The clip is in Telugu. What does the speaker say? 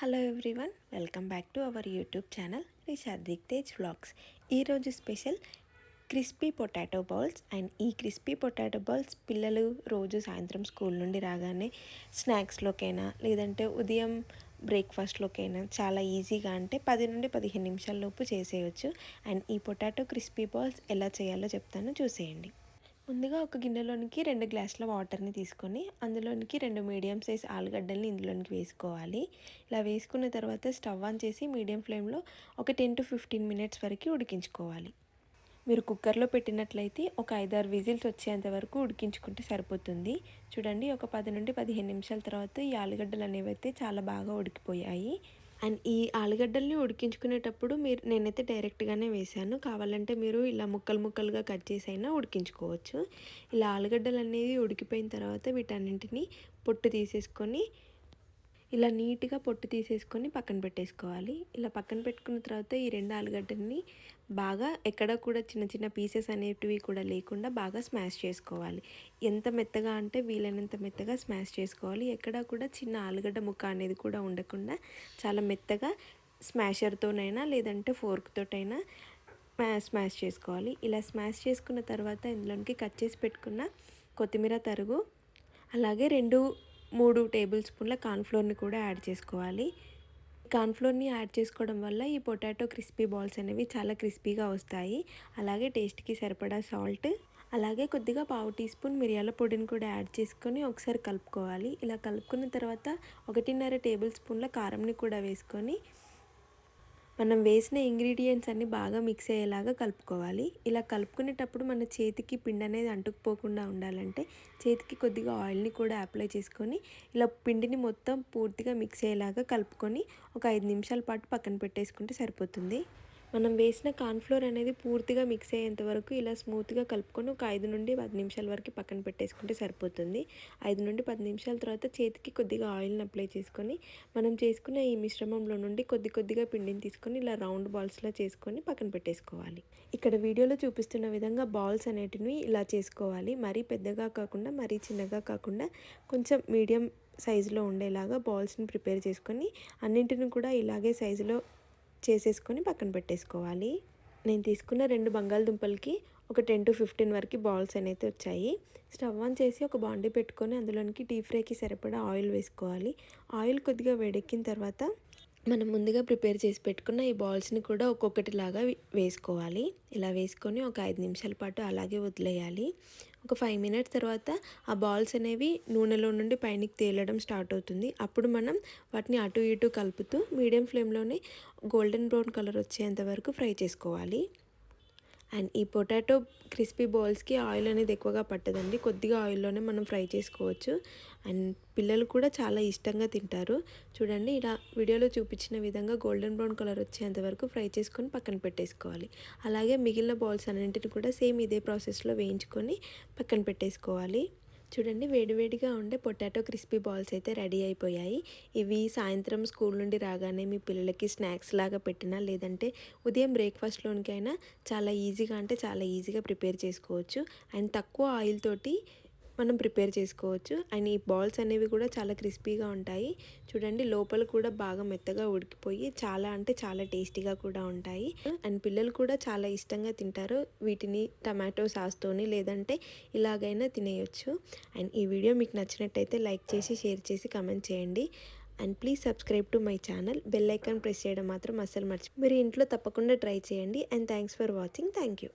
Hello everyone welcome back to our YouTube channel రిషాద్రిక్ Tej vlogs ఈరోజు special crispy potato balls and ఈ క్రిస్పీ పొటాటో బాల్స్ పిల్లలు రోజు సాయంత్రం స్కూల్ నుండి రాగానే స్నాక్స్లోకైనా లేదంటే ఉదయం బ్రేక్ఫాస్ట్లోకైనా చాలా ఈజీగా అంటే పది నుండి పదిహేను నిమిషాల లోపు చేసేయచ్చు. అండ్ ఈ పొటాటో క్రిస్పీ బాల్స్ ఎలా చేయాలో చెప్తాను చూసేయండి. ముందుగా ఒక గిన్నెలోనికి రెండు గ్లాసుల వాటర్ని తీసుకొని అందులోనికి రెండు మీడియం సైజ్ ఆలుగడ్డల్ని ఇందులోనికి వేసుకోవాలి. ఇలా వేసుకున్న తర్వాత స్టవ్ ఆన్ చేసి మీడియం ఫ్లేమ్లో ఒక టెన్ టు ఫిఫ్టీన్ మినిట్స్ వరకు ఉడికించుకోవాలి. మీరు కుక్కర్లో పెట్టినట్లయితే ఒక ఐదారు విజిల్స్ వచ్చేంత వరకు ఉడికించుకుంటే సరిపోతుంది. చూడండి ఒక పది నుండి పదిహేను నిమిషాల తర్వాత ఈ ఆలుగడ్డలు అనేవి అయితే చాలా బాగా ఉడికిపోయాయి. అండ్ ఈ ఆలుగడ్డల్ని ఉడికించుకునేటప్పుడు మీరు నేనైతే డైరెక్ట్గానే వేసాను కావాలంటే మీరు ఇలా ముక్కలు ముక్కలుగా కట్ చేసి అయినా ఉడికించుకోవచ్చు. ఇలా ఆలుగడ్డలు అనేది ఉడికిపోయిన తర్వాత వీటన్నింటినీ పొట్టు తీసేసుకొని ఇలా నీట్గా పొట్టు తీసేసుకొని పక్కన పెట్టేసుకోవాలి. ఇలా పక్కన పెట్టుకున్న తర్వాత ఈ రెండు ఆలుగడ్డని బాగా ఎక్కడ కూడా చిన్న చిన్న పీసెస్ అనేటివి కూడా లేకుండా బాగా స్మాష్ చేసుకోవాలి. ఎంత మెత్తగా అంటే వీలైనంత మెత్తగా స్మాష్ చేసుకోవాలి. ఎక్కడ కూడా చిన్న ఆలుగడ్డ ముక్క అనేది కూడా ఉండకుండా చాలా మెత్తగా స్మాషర్తోనైనా లేదంటే ఫోర్క్తోటైనా స్మాష్ చేసుకోవాలి. ఇలా స్మాష్ చేసుకున్న తర్వాత ఇందులోనికి కట్ చేసి పెట్టుకున్న కొత్తిమీర తరుగు అలాగే రెండు మూడు టేబుల్ స్పూన్ల కార్న్ఫ్లోర్ని కూడా యాడ్ చేసుకోవాలి. కార్న్ఫ్లోర్ని యాడ్ చేసుకోవడం వల్ల ఈ పొటాటో క్రిస్పీ బాల్స్ అనేవి చాలా క్రిస్పీగా వస్తాయి. అలాగే టేస్ట్కి సరిపడా సాల్ట్ అలాగే కొద్దిగా పావు టీ స్పూన్ మిరియాల పొడిని కూడా యాడ్ చేసుకొని ఒకసారి కలుపుకోవాలి. ఇలా కలుపుకున్న తర్వాత ఒకటిన్నర టేబుల్ స్పూన్ల కారంని కూడా వేసుకొని మనం వేసిన ఇంగ్రీడియంట్స్ అన్నీ బాగా మిక్స్ అయ్యేలాగా కలుపుకోవాలి. ఇలా కలుపుకునేటప్పుడు మన చేతికి పిండి అనేది అంటుకుపోకుండా ఉండాలంటే చేతికి కొద్దిగా ఆయిల్ని కూడా అప్లై చేసుకొని ఇలా పిండిని మొత్తం పూర్తిగా మిక్స్ అయ్యేలాగా కలుపుకొని ఒక ఐదు నిమిషాల పాటు పక్కన పెట్టేసుకుంటే సరిపోతుంది. మనం వేసిన కార్న్ఫ్లోర్ అనేది పూర్తిగా మిక్స్ అయ్యేంత వరకు ఇలా స్మూత్గా కలుపుకొని ఒక ఐదు నుండి పది నిమిషాల వరకు పక్కన పెట్టేసుకుంటే సరిపోతుంది. ఐదు నుండి పది నిమిషాల తర్వాత చేతికి కొద్దిగా ఆయిల్ని అప్లై చేసుకొని మనం చేసుకున్న ఈ మిశ్రమంలో నుండి కొద్ది కొద్దిగా పిండిని తీసుకొని ఇలా రౌండ్ బాల్స్లో చేసుకొని పక్కన పెట్టేసుకోవాలి. ఇక్కడ వీడియోలో చూపిస్తున్న విధంగా బాల్స్ అనేటివి ఇలా చేసుకోవాలి. మరీ పెద్దగా కాకుండా మరీ చిన్నగా కాకుండా కొంచెం మీడియం సైజులో ఉండేలాగా బాల్స్ని ప్రిపేర్ చేసుకొని అన్నింటిని కూడా ఇలాగే సైజులో చేసేసుకొని పక్కన పెట్టేసుకోవాలి. నేను తీసుకున్న రెండు బంగాళదుంపలకి ఒక టెన్ టు ఫిఫ్టీన్ వరకు బాల్స్ అనేది వచ్చాయి. స్టవ్ ఆన్ చేసి ఒక బాండీ పెట్టుకొని అందులోనికి డీప్ ఫ్రైకి సరిపడా ఆయిల్ వేసుకోవాలి. ఆయిల్ కొద్దిగా వేడెక్కిన తర్వాత మనం ముందుగా ప్రిపేర్ చేసి పెట్టుకున్న ఈ బాల్స్ని కూడా ఒక్కొక్కటి లాగా వేసుకోవాలి. ఇలా వేసుకొని ఒక ఐదు నిమిషాల పాటు అలాగే వదిలేయాలి. ఒక ఫైవ్ మినిట్స్ తర్వాత ఆ బాల్స్ అనేవి నూనెలో నుండి పైనకి తేలడం స్టార్ట్ అవుతుంది. అప్పుడు మనం వాటిని అటు ఇటు కలుపుతూ మీడియం ఫ్లేమ్లోనే గోల్డెన్ బ్రౌన్ కలర్ వచ్చేంత వరకు ఫ్రై చేసుకోవాలి. అండ్ ఈ పొటాటో క్రిస్పీ బాల్స్కి ఆయిల్ అనేది ఎక్కువగా పట్టదండి. కొద్దిగా ఆయిల్లోనే మనం ఫ్రై చేసుకోవచ్చు. అండ్ పిల్లలు కూడా చాలా ఇష్టంగా తింటారు. చూడండి ఇలా వీడియోలో చూపించిన విధంగా గోల్డెన్ బ్రౌన్ కలర్ వచ్చేంత వరకు ఫ్రై చేసుకొని పక్కన పెట్టేసుకోవాలి. అలాగే మిగిలిన బాల్స్ అన్నింటిని కూడా సేమ్ ఇదే ప్రాసెస్లో వేయించుకొని పక్కన పెట్టేసుకోవాలి. చూడండి వేడివేడిగా ఉండే పొటాటో క్రిస్పీ బాల్స్ అయితే రెడీ అయిపోయాయి. ఇవి సాయంత్రం స్కూల్ నుండి రాగానే మీ పిల్లలకి స్నాక్స్ లాగా పెట్టినా లేదంటే ఉదయం బ్రేక్ఫాస్ట్లోనికైనా చాలా ఈజీగా అంటే చాలా ఈజీగా ప్రిపేర్ చేసుకోవచ్చు. అండ్ తక్కువ ఆయిల్ తోటి మనం ప్రిపేర్ చేసుకోవచ్చు. అండ్ ఈ బాల్స్ అనేవి కూడా చాలా క్రిస్పీగా ఉంటాయి. చూడండి లోపల కూడా బాగా మెత్తగా ఉడికిపోయి చాలా అంటే చాలా టేస్టీగా కూడా ఉంటాయి. అండ్ పిల్లలు కూడా చాలా ఇష్టంగా తింటారు. వీటిని టమాటో సాస్తోని లేదంటే ఇలాగైనా తినేయచ్చు. అండ్ ఈ వీడియో మీకు నచ్చినట్టయితే లైక్ చేసి షేర్ చేసి కమెంట్ చేయండి. And please subscribe to my channel. Bell icon press చేయడం మాత్రం అస్సలు మర్చి మీరు ఇంట్లో తప్పకుండా ట్రై చేయండి. And thanks for watching. Thank you.